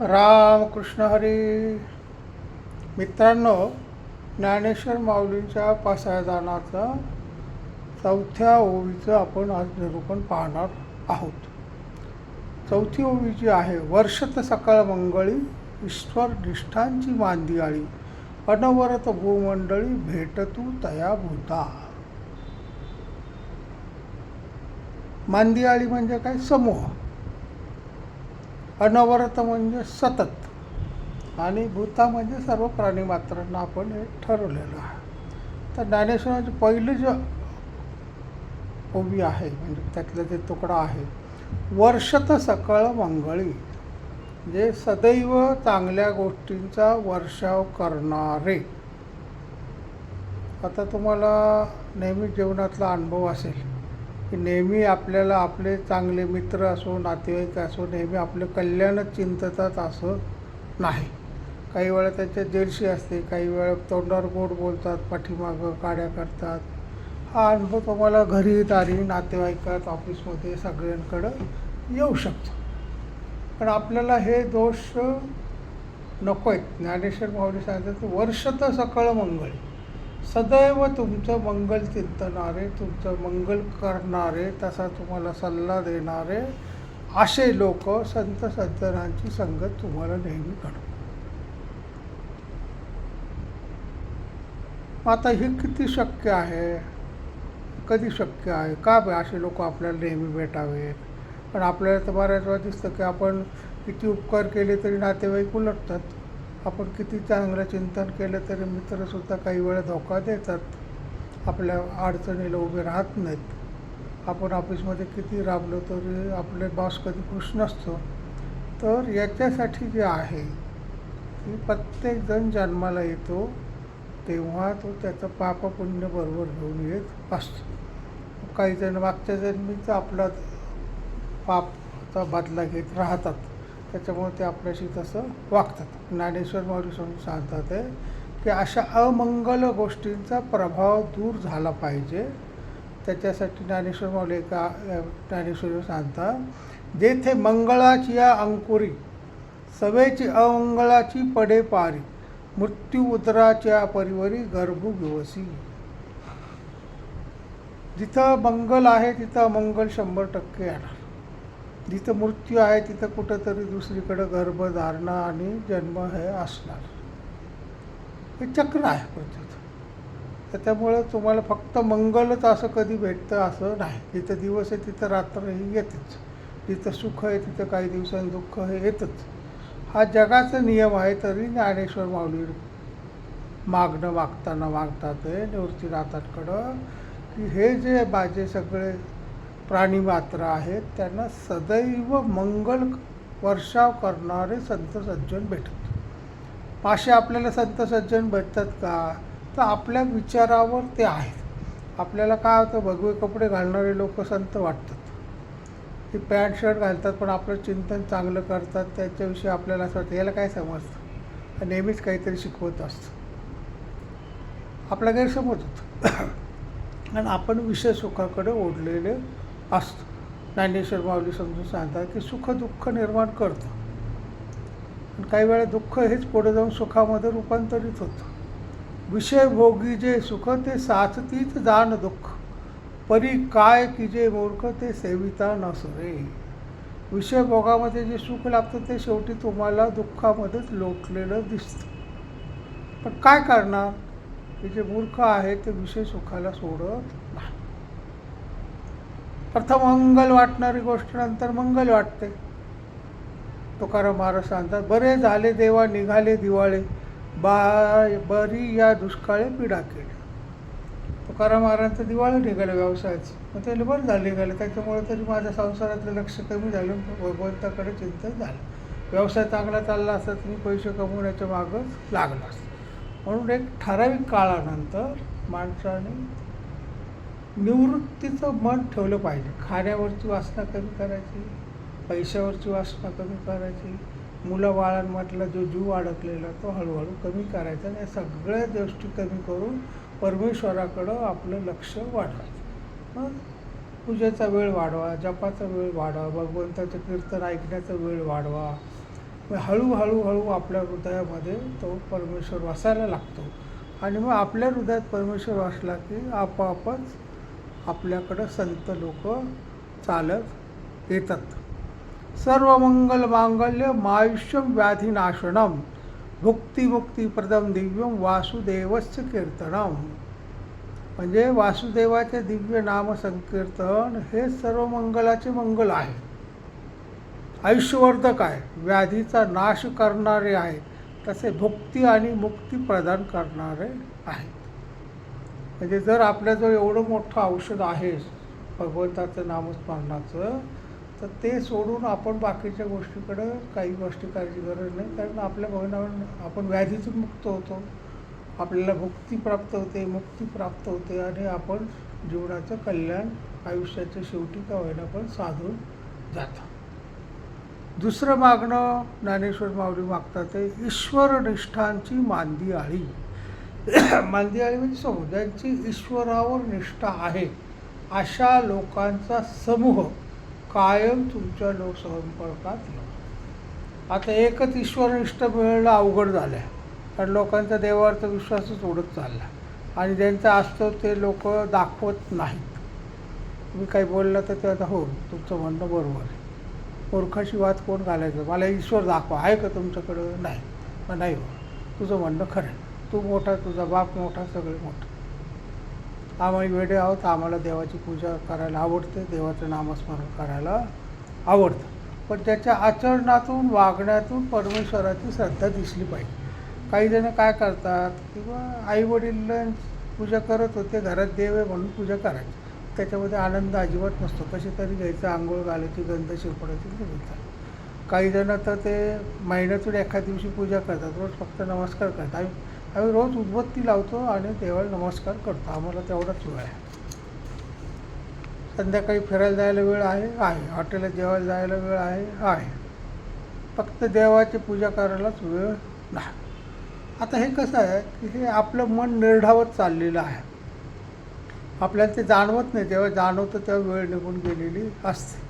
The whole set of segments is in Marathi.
रामकृष्ण हरी. मित्रांनो ज्ञानेश्वर माऊलींच्या पासायदानाचं चौथ्या ओवीचं आपण आज निरूपण पाहणार आहोत. चौथी ओवी जी आहे वर्षत सकाळ मंगळी ईश्वर निष्ठांची मांदियाळी अनवरत भूमंडळी भेटतू तया भूता मांदियाळी म्हणजे काय? समूह. अनवरत म्हणजे सतत. आणि भूता म्हणजे सर्व प्राणी मात्रांना आपण हे ठरवलेलं आहे. तर ज्ञानेश्वराचे पहिली जे उभी आहे म्हणजे त्यातला जे तुकडा आहे वर्षत सकळ मंगळी जे सदैव चांगल्या गोष्टींचा वर्षाव करणारे. आता तुम्हाला नेहमी जीवनातला अनुभव असेल की नेहमी आपल्याला आपले चांगले मित्र असो नातेवाईक असो नेहमी आपलं कल्याणच चिंततात असं नाही. काही वेळा त्याच्या जेलशी असते काही वेळा तोंडावर गोड बोलतात पाठीमागं काड्या करतात. हा अनुभव तुम्हाला घरी दारी नातेवाईकात ऑफिसमध्ये सगळ्यांकडं येऊ शकतो. पण आपल्याला हे दोष नको आहेत ज्ञानेश्वर माऊली सांगतात वर्ष तर सकळ मंगळी. सदैव तुमचं मंगल चिंतणारे तुमचं मंगल करणारे तसा तुम्हाला सल्ला देणारे असे लोक संत सज्जनांची संगत तुम्हाला नेहमी घडव आता हे किती शक्य आहे? कधी शक्य आहे? का बे असे लोक आपल्याला नेहमी भेटावेत? पण आपल्याला तर बऱ्याच वेळा दिसतं की आपण किती उपकार केले तरी नातेवाईक उलटतात. आपण किती चांगलं चिंतन केलं तरी मित्रसुद्धा काही वेळा धोका देतात. आपल्या अडचणीला उभे राहत नाहीत. आपण ऑफिसमध्ये किती राबलो तरी आपले बॉस कधी खुश नसतो. तर याच्यासाठी जे आहे की प्रत्येकजण जन्माला येतो तेव्हा तो त्याचं पाप पुण्य बरोबर घेऊन येत असतो. काही जण मागच्या जन्मीचा आपला पापचा बदला घेत राहतात. त्याच्यामुळे ते आपल्याशी तसं वागतात. ज्ञानेश्वर माऊली सांगतात आहे की अशा अमंगल गोष्टींचा प्रभाव दूर झाला पाहिजे. त्याच्यासाठी ज्ञानेश्वर माऊली एका ज्ञानेश्वर सांगतात जेथे मंगळाची या अंकुरी सवेची अमंगळाची पडे पारी मृत्यू उदराच्या परिवरी गर्भ दिवसी जिथं मंगल आहे तिथं अमंगल शंभर टक्के येणार. जिथं मृत्यू आहे तिथं कुठंतरी दुसरीकडं गर्भधारणा आणि जन्म हे असणार. हे चक्र आहे पृथ्वीचं त्याच्यामुळं तुम्हाला फक्त मंगलच असं कधी भेटतं असं नाही. जिथं दिवस आहे तिथं रात्र ही येतेच. जिथं सुख आहे तिथं काही दिवसांनी दुःख हे येतच. हा जगाचा नियम आहे तरी ज्ञानेश्वर माऊली मागणं मागताना मागतात आहे निवृत्तीनाथांकडं की हे जे माझे सगळे प्राणीमात्र आहेत. त्यांना सदैव मंगल वर्षाव करणारे संत सज्जन भेटतात असे आपल्याला संत सज्जन भेटतात का? तर आपल्या विचारावर ते आहेत. आपल्याला काय होतं? भगवे कपडे घालणारे लोक संत वाटतात. ते पॅन्ट शर्ट घालतात पण आपलं चिंतन चांगलं करतात. त्याच्याविषयी आपल्याला असं वाटतं याला काय समजतं? नेहमीच काहीतरी शिकवत असतं. आपला गैरसमज होतो. आणि आपण विषय सुखाकडे ओढलेले असतं ज्ञानेश्वर माऊली समजून सांगतात की सुख दुःख निर्माण करतं. आणि काही वेळा दुःख हेच पुढे जाऊन सुखामध्ये रूपांतरित होतं. विषय भोगी जे सुख ते साचतीच जाण दुःख. परी काय की जे मूर्ख ते सेविता नसरे. विषय भोगामध्ये जे सुख लागतं ते शेवटी तुम्हाला दुःखामध्येच लोटलेलं दिसतं. पण काय करणार? हे जे मूर्ख आहे ते विषय सुखाला सोडत प्रथम मंगल वाटणारी गोष्ट नंतर मंगल वाटते. तुकाराम महाराज सांगतात बरे झाले देवा निघाले दिवाळे बा बरी या दुष्काळे पिढा केली तुकाराम महाराजांचं दिवाळं निघालं व्यवसायाचं. मग त्याला बरं झालं निघालं. त्याच्यामुळे तरी माझ्या संसारातलं लक्ष कमी झालं भगवंताकडे चिंतन झालं. व्यवसाय चांगला चालला असता तर मी पैसे कमवण्याच्या मागं लागला असतं. म्हणून एक ठराविक काळानंतर माणसाने निवृत्तीचं मन ठेवलं पाहिजे. खाण्यावरची वासना कमी करायची पैशावरची वासना कमी करायची मुलं बाळांमधला जो जीव अडकलेला तो हळूहळू कमी करायचा आणि या सगळ्या गोष्टी कमी करून परमेश्वराकडं आपलं लक्ष वाढवायचं. मग पूजेचा वेळ वाढवा जपाचा वेळ वाढवा भगवंताचं कीर्तन ऐकण्याचा वेळ वाढवा. मग हळूहळू हळू आपल्या हृदयामध्ये तो परमेश्वर वसायला लागतो. आणि मग आपल्या हृदयात परमेश्वर वाचला की आपोआपच आपल्याकडं संत लोक चालत येतात. सर्व मंगल मांगल्य मायुष्यम व्याधिनाशनम भुक्तिमुक्तीप्रदम दिव्यम वासुदेवस्य कीर्तनम म्हणजे वासुदेवाचे दिव्य नाम संकीर्तन हे सर्व मंगलाचे मंगल आहे. आयुष्यवर्धक आहे व्याधीचा नाश करणारे आहे तसे भुक्ती आणि मुक्ती प्रदान करणारे आहेत. म्हणजे जर आपल्याजवळ एवढं मोठं औषध आहे भगवंताचं नामस्मरणाचं तर ते सोडून आपण बाकीच्या गोष्टीकडं काही गोष्टी करायची गरज नाही. कारण आपल्या भवनावर आपण व्याधीतून मुक्त होतो. आपल्याला भुक्ती प्राप्त होते मुक्ती प्राप्त होते आणि आपण जीवनाचं कल्याण आयुष्याच्या शेवटी का होईना पण साधून जातं. दुसरं मागणं ज्ञानेश्वर माऊली मागतात ते ईश्वरनिष्ठांची मांदी आळी मांदी आळी म्हणजे समूह ज्यांची ईश्वरावर निष्ठा आहे अशा लोकांचा समूह कायम तुमच्या लोकसंपर्कात येऊ आता एकच ईश्वरनिष्ठ मिळणं अवघड झालं आहे कारण लोकांचा देवावरचा विश्वासच उडत चालला आणि ज्यांचं असतो ते लोक दाखवत नाहीत. तुम्ही काही बोललं तर ते आता हो तुमचं म्हणणं बरोबर आहे. मूर्खाशी वाद कोण घालायचं? मला ईश्वर दाखवा. आहे का तुमच्याकडं? नाही. मग नाही हो तुझं म्हणणं खरं तू मोठा तुझा बाप मोठा सगळे मोठं. आम्ही वेडे आहोत आम्हाला देवाची पूजा करायला आवडते देवाचं नामस्मरण करायला आवडतं. पण त्याच्या आचरणातून वागण्यातून परमेश्वराची श्रद्धा दिसली पाहिजे. काही जण काय करतात किंवा आईवडील पूजा करत होते घरात देव आहे म्हणून पूजा करायची. त्याच्यामध्ये आनंद अजिबात नसतो. कशी तरी घ्यायचं आंघोळ घालायची गंध शिरपडायची निघतात काही जण तर ते महिन्यातून एखाद दिवशी पूजा करतात रोज फक्त नमस्कार करतात. आम्ही आम्ही रोज उद्बत्ती लावतो आणि देवाला नमस्कार करतो. आम्हाला तेवढाच वेळ आहे. संध्याकाळी फिरायला जायला वेळ आहे? आहे. हॉटेलात जेवायला जायला वेळ आहे? आहे. फक्त देवाची पूजा करायलाच वेळ नाही. आता हे कसं आहे की हे आपलं मन निर्ढावत चाललेलं आहे. आपल्याला ते जाणवत नाही. जेव्हा जाणवतं तेव्हा वेळ निघून गेलेली असते.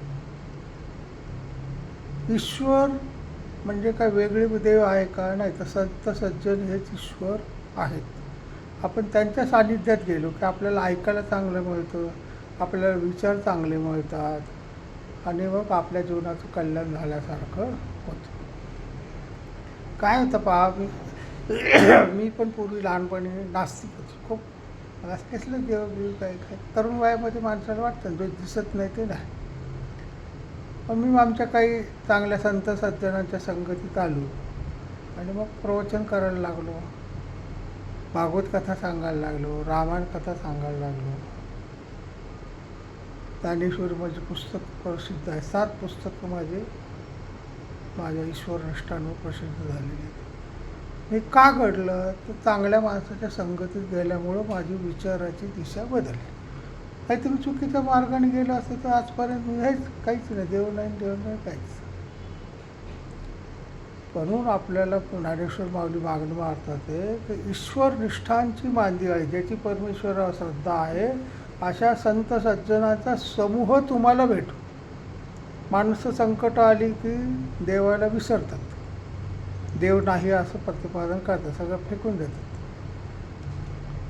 ईश्वर म्हणजे काय वेगळे देव आहे का नाही तर संत सज्जन हेच ईश्वर आहेत आपण त्यांच्या सानिध्यात गेलो की आपल्याला ऐकायला चांगलं मिळतं आपल्याला विचार चांगले मिळतात आणि मग आपल्या जीवनाचं कल्याण झाल्यासारखं होतं. काय होतं पहा मी मी पण पूर्वी लहानपणी नास्तिक होतो. खूप मला कसलं देव बिव काय काय तरुण वयामध्ये माणसाला वाटतं जो दिसत नाही ते नाही. पण मी आमच्या काही चांगल्या संत सज्जनांच्या संगतीत आलो. आणि मग प्रवचन करायला लागलो. भागवत कथा सांगायला लागलो रामायण कथा सांगायला लागलो. ज्ञानेश्वर माझे पुस्तक प्रसिद्ध आहे. सात पुस्तकं माझे माझ्या ईश्वरनिष्ठांवर प्रसिद्ध झालेली आहेत. हे का घडलं? तर चांगल्या माणसाच्या संगतीत गेल्यामुळं माझी विचाराची दिशा बदलली. काहीतरी चुकीच्या मार्गाने गेलं असतं तर आजपर्यंत हेच काहीच नाही. देव नाही देव नाही काहीच. म्हणून आपल्याला ज्ञानेश्वर माऊली मागणं मारतात ते की ईश्वर निष्ठांची मांदी आहे ज्याची परमेश्वरावर श्रद्धा आहे अशा संत सज्जनाचा समूह तुम्हाला भेटू. माणसं संकट आली की देवाला विसरतात. देव नाही असं प्रतिपादन करतात सगळं फेकून देतात.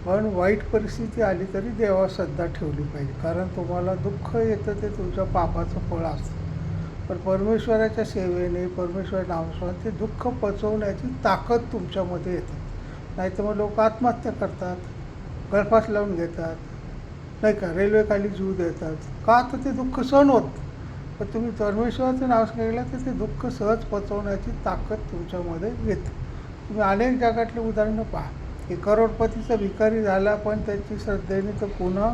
पण वाईट परिस्थिती आली तरी देवा श्रद्धा ठेवली पाहिजे. कारण तुम्हाला दुःख येतं ते तुमच्या पापाचं फळ असतं. पण परमेश्वराच्या सेवेने परमेश्वर नामस्मरण ते दुःख पचवण्याची ताकद तुमच्यामध्ये येते. नाही तर मग लोक आत्महत्या करतात गळफास लावून घेतात नाही का रेल्वेखाली जीव देतात. का तर ते दुःख सहन होत पण तुम्ही परमेश्वराचं नाव केलं तर ते दुःख सहज पचवण्याची ताकद तुमच्यामध्ये येते. तुम्ही अनेक जगातली उदाहरणं पहा. की करोडपतीचा भिकारी झाला पण त्याची श्रद्धेने तर पुन्हा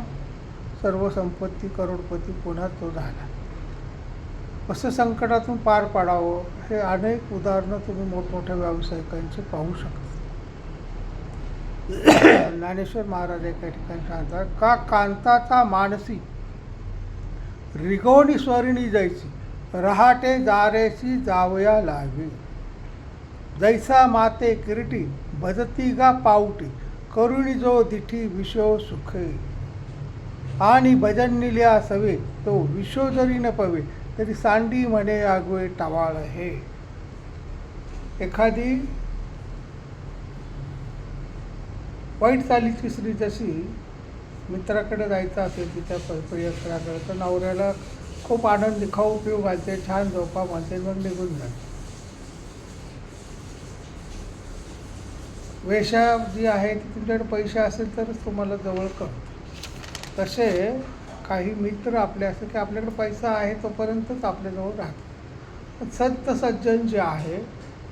सर्व संपत्ती करोडपती पुन्हा तो झाला. असं संकटातून पार पाडावं हे अनेक उदाहरणं तुम्ही मोठमोठ्या व्यावसायिकांची पाहू शकता. ज्ञानेश्वर महाराज एका ठिकाणी सांगतात का कांताचा मानसी रिगोणी स्वरिणी जायची रहाटे जारेशी जावया लावी जैसा माते किरीटी भजती गा पावटी करुणी जो दिठी विशो सुखे. आणि भजन निल्या सवे तो विशो जरी न पवे तरी सांडी म्हणे आगवे टवाळ हे. एखादी वाईट चालीची स्त्री जशी मित्राकडे जायचं असेल तिच्या प- प्रियकराकडे तर नवऱ्याला खूप आनंद खाऊ पिऊ घालते छान झोपा मानते मग निघून जाते. वेशा जी आहे ती तुमच्याकडे पैसे असेल तरच तुम्हाला जवळ कर तसे काही मित्र आपले असतात की आपल्याकडे पैसा आहे तोपर्यंतच आपल्याजवळ राहतात. संत सज्जन जे आहे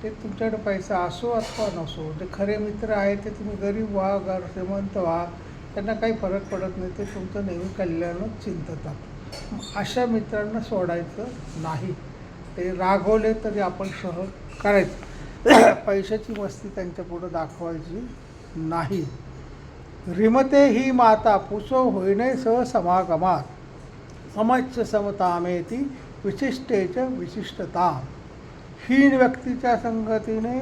ते तुमच्याकडे पैसा असो अथवा नसो जे खरे मित्र आहे ते तुम्ही गरीब व्हा गर श्रीमंत व्हा त्यांना काही फरक पडत नाही ते तुमचं नेहमी कल्याणच चिंततात. अशा मित्रांना सोडायचं नाही. ते रागवले तरी आपण सहन करायचं. पैशाची मस्ती त्यांच्या पुढं दाखवायची नाही. रिमते ही माता पुसो होईने सह समागमात. समच्च समतामेती विशिष्टेच विशिष्टता. हीन व्यक्तीच्या संगतीने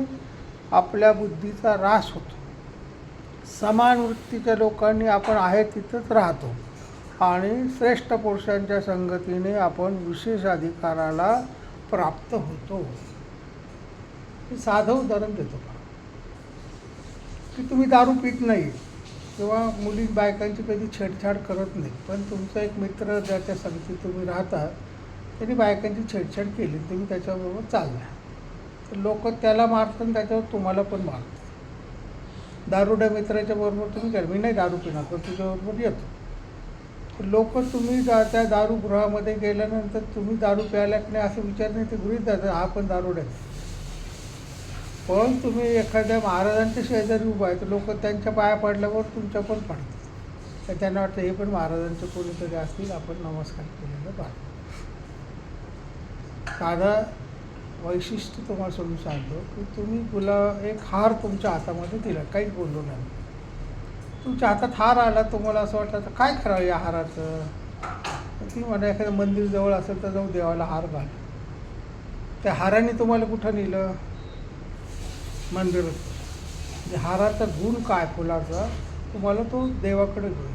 आपल्या बुद्धीचा ऱ्हास होतो. समान वृत्तीच्या लोकांनी आपण आहे तिथंच राहतो आणि श्रेष्ठ पुरुषांच्या संगतीने आपण विशेष अधिकाराला प्राप्त होतो. मी साधं उदाहरण देतो. की तुम्ही दारू पित नाही किंवा मुली बायकांची कधी छेडछाड करत नाही पण तुमचा एक मित्र ज्याच्या संगतीत तुम्ही राहता त्यांनी बायकांची छेडछाड केली तुम्ही त्याच्याबरोबर चालला. तर लोक त्याला मारतात आणि त्याच्यावर तुम्हाला पण मारतात. दारुड्या मित्राच्या बरोबर तुम्ही काय मी नाही दारू पिणार पण तुझ्याबरोबर येतो. तर लोक तुम्ही जा त्या दारूगृहामध्ये गेल्यानंतर तुम्ही दारू प्यायला की नाही असं विचार नाही ते गृहित जातात हा पण दारुड्या पण तुम्ही एखाद्या महाराजांच्या शेजारी उभा आहे तर लोक त्यांच्या पाया पडल्यावर तुमच्या पण पडतात. तर त्यांना वाटतं हे पण महाराजांचे कोणीतरी असतील आपण नमस्कार केलेलं पाहिजे साधा वैशिष्ट्य तुम्हाला समजून सांगतो की तुम्ही तुला एक हार तुमच्या हातामध्ये दिला काहीच बोललो नाही. तुमच्या हातात हार आला तुम्हाला असं वाटलं तर काय करावं या हाराचं? ती म्हणा एखादं मंदिर जवळ असेल तर जाऊ देवाला हार घाल. त्या हाराने तुम्हाला कुठं नेलं? मंदिर म्हणजे हाराचा गुण काय फुलाचा तुम्हाला तो देवाकडे घेऊन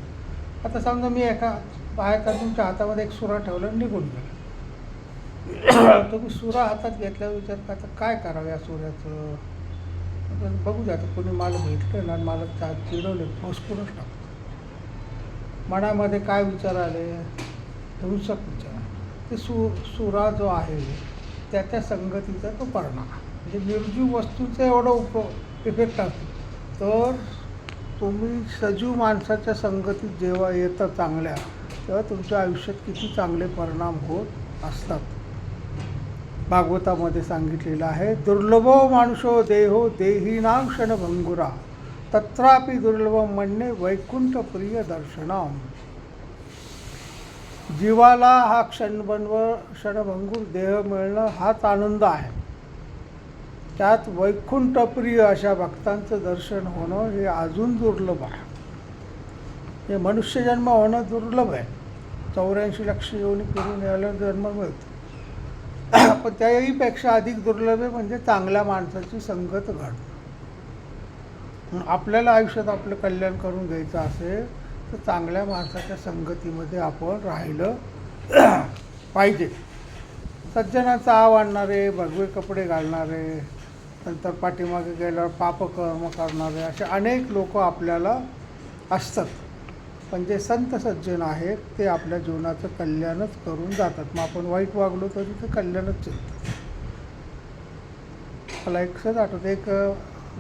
आता समजा मी एका बायका तुमच्या हातामध्ये एक सुरा ठेवला आणि निघून गेला. तुम्ही सुरा हातात घेतल्यावर विचार का आता काय करावं या सुऱ्याचं? बघू द्या आता कोणी मला भेटलं ना आणि मला चा चिडवले फसकूनच टाकतो. मनामध्ये काय विचार आले? हिंसक विचार ते सु सुरा जो आहे त्याच्या संगतीचा तो परिणाम म्हणजे निर्जीव वस्तूचा एवढा उप इफेक्ट असतो. तर तुम्ही सजीव माणसाच्या संगतीत जेव्हा येतं चांगल्या तेव्हा तुमच्या आयुष्यात किती चांगले परिणाम होत असतात. भागवतामध्ये सांगितलेलं आहे दुर्लभो माणसो देहो देहीनां क्षणभंगुरा तत्रापि दुर्लभ म्हणणे वैकुंठ प्रिय दर्शनम. जीवाला हा क्षणबन्व क्षणभंगूर देह मिळणं हाच आनंद आहे. त्यात वैकुंठप्रिय अशा भक्तांचं दर्शन होणं हे अजून दुर्लभ आहे. हे मनुष्यजन्म होणं दुर्लभ आहे. चौऱ्याऐंशी लक्ष येऊन करून यायला जन्म मिळतो. पण त्याहीपेक्षा अधिक दुर्लभ आहे म्हणजे चांगल्या माणसाची संगत घडणं. आपल्याला आयुष्यात आपलं कल्याण करून घ्यायचं असेल तर चांगल्या माणसाच्या संगतीमध्ये आपण राहिलं पाहिजे. सज्जनाचा आव आणणारे भगवे कपडे घालणारे नंतर पाठीमागे गेल्यावर पापकर्म करणारे असे अनेक लोक आपल्याला असतात. पण जे संत सज्जन आहेत ते आपल्या जीवनाचं कल्याणच करून जातात. मग आपण वाईट वागलो तरी ते कल्याणच चिंततात मला एक सहज आठवतं. एक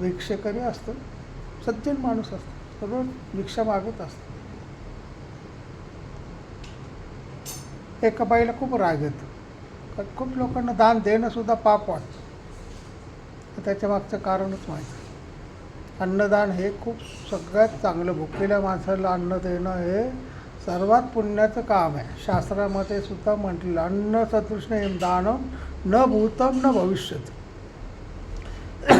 भिक्षेकरी असतं सज्जन माणूस असतो. सर्व भिक्षा मागत असतं एका बाईला खूप राग येतो. खूप लोकांना दान देणं सुद्धा पाप वाटतं. त्याच्या मागचं कारणच माहिती अन्नदान हे खूप सगळ्यात चांगलं भुकेल्या माणसाला अन्न देणं हे सर्वात पुण्याचं काम आहे. शास्त्रामध्ये सुद्धा म्हटलेलं अन्न सदृष्ण दानम न भूतम न भविष्यत.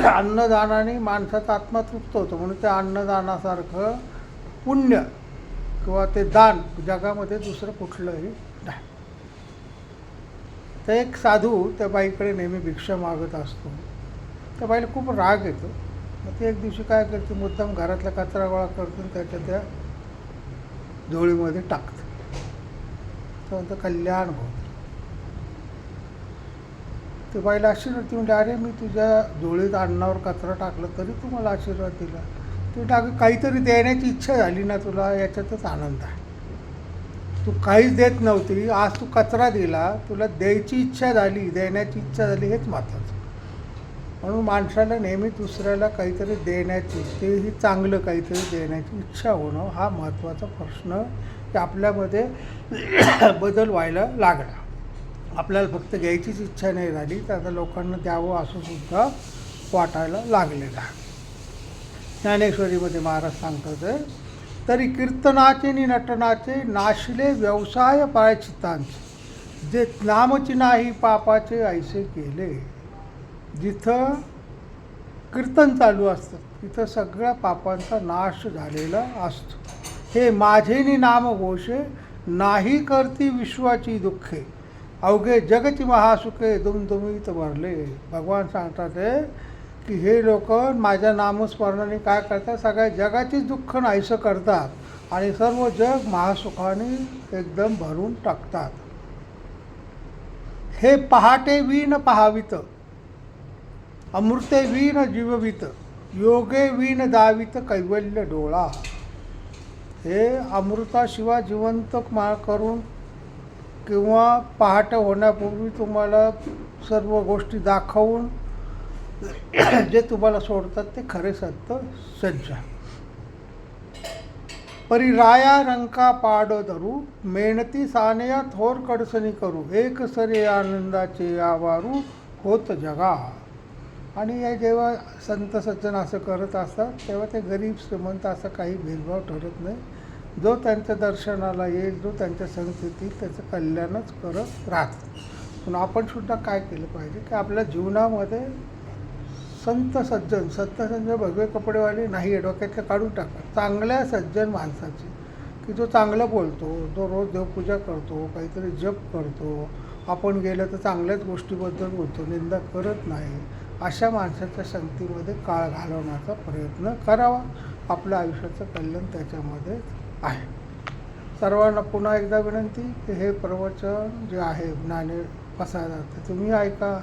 अन्नदानाने माणसाचा आत्मा तृप्त होतो. म्हणून त्या अन्नदानासारखं पुण्य किंवा ते दान जगामध्ये दुसरं कुठलंही नाही. तर एक साधू त्या बाईकडे नेहमी भिक्षा मागत असतो. त्या बाईला खूप राग येतो. मग ते एक दिवशी काय करते मुद्दाम घरातला कचरा गोळा करतो त्याच्या त्या झोळीमध्ये टाकतं. तर कल्याण होत. ते बाईला आशीर्वाद ती म्हणजे अरे मी तुझ्या डोळीत अन्नावर कचरा टाकला तरी तू मला आशीर्वाद दिला. तू टाक काहीतरी देण्याची इच्छा झाली ना तुला याच्यातच आनंद आहे. तू काहीच देत नव्हती आज तू कचरा दिला तुला द्यायची इच्छा झाली देण्याची इच्छा झाली हेच महत्त्वाचं. म्हणून माणसाला नेहमी दुसऱ्याला काहीतरी देण्याची तेही चांगलं काहीतरी देण्याची इच्छा होणं हा महत्त्वाचा प्रश्न आपल्यामध्ये बदल व्हायला लागला. आपल्याला फक्त घ्यायचीच इच्छा नाही झाली तर आता लोकांना द्यावं असं सुद्धा वाटायला लागलेलं आहे. ज्ञानेश्वरीमध्ये महाराज सांगतात तरी कीर्तनाचे नि नटनाचे नाशले व्यवसाय पायचितांचे. जे नामची नाही पापाचे ऐसे केले. जिथं कीर्तन चालू असतं तिथं सगळ्या पापांचा नाश झालेला असतो. हे माझेनी नाम घोषे नाही करती विश्वाची दुःखे. अवघे जगती महासुखे दुमदुमीत भरले. भगवान सांगतात हे की हे लोक माझ्या नामस्मरणाने काय करतात? सगळ्या जगाचीच दुःख नाहीसं करतात आणि सर्व जग महासुखाने एकदम भरून टाकतात. हे पहाटे वीण पहावीत. अमृते वीण जीववित योगे वीण दावित कैवल्य डोळा. हे अमृताशिवाय जिवंत मा करून किंवा पहाटे होण्यापूर्वी तुम्हाला सर्व गोष्टी दाखवून जे तुम्हाला सोडतात ते खरे सत्य सज्ज. परी राया रंका पाड धरू मेहनती सानया थोर कडसणी करू एक सरे आनंदाचे आवारू होत जगा. आणि हे जेव्हा संत सज्जन असं करत असतात तेव्हा ते गरीब श्रीमंत असा काही भेदभाव ठरत नाही. जो त्यांच्या दर्शनाला येईल जो त्यांच्या संस्कृतीत त्याचं कल्याणच करत राहतं पण आपण सुद्धा काय केलं पाहिजे की आपल्या जीवनामध्ये संत सज्जन संत सज्जन भगवे कपडेवाले नाही आहे काढून टाका. चांगल्या सज्जन माणसाची. की जो चांगलं बोलतो जो रोज देवपूजा करतो काहीतरी जप करतो आपण गेलं तर चांगल्याच गोष्टीबद्दल बोलतो निंदा करत नाही. अशा माणसाच्या संगतीमध्ये काळ घालवण्याचा प्रयत्न करावा. आपल्या आयुष्याचं कल्याण त्याच्यामध्ये आहे. सर्वांना पुन्हा एकदा विनंती की हे प्रवचन जे आहे ज्ञाने पसायदान ते तुम्ही ऐका.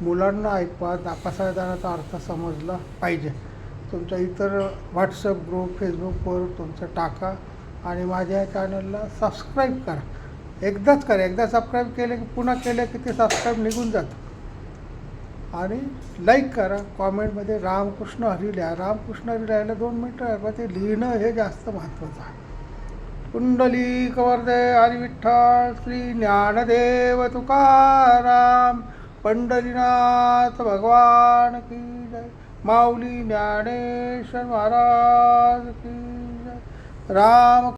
मुलांना ऐकवा ना पसायदानाचा अर्थ समजला पाहिजे. तुमच्या इतर व्हॉट्सअप ग्रुप फेसबुकवर तुमचं टाका आणि माझ्या या चॅनलला सबस्क्राईब करा. एकदाच करा एकदा सबस्क्राईब केले की पुन्हा केलं की ते सबस्क्राईब निघून जातं. आणि लाईक करा कॉमेंटमध्ये रामकृष्ण हरी लिहा. रामकृष्ण हरी लिहायला दोन मिनटं आहे पण ते लिहिणं हे जास्त महत्त्वाचं आहे. कुंडली कवर्दे हरी विठ्ठल श्री ज्ञानदेव तुकाराम पंढरीनाथ भगवान की जय. माऊली ज्ञानेश्वर महाराज की जय. राम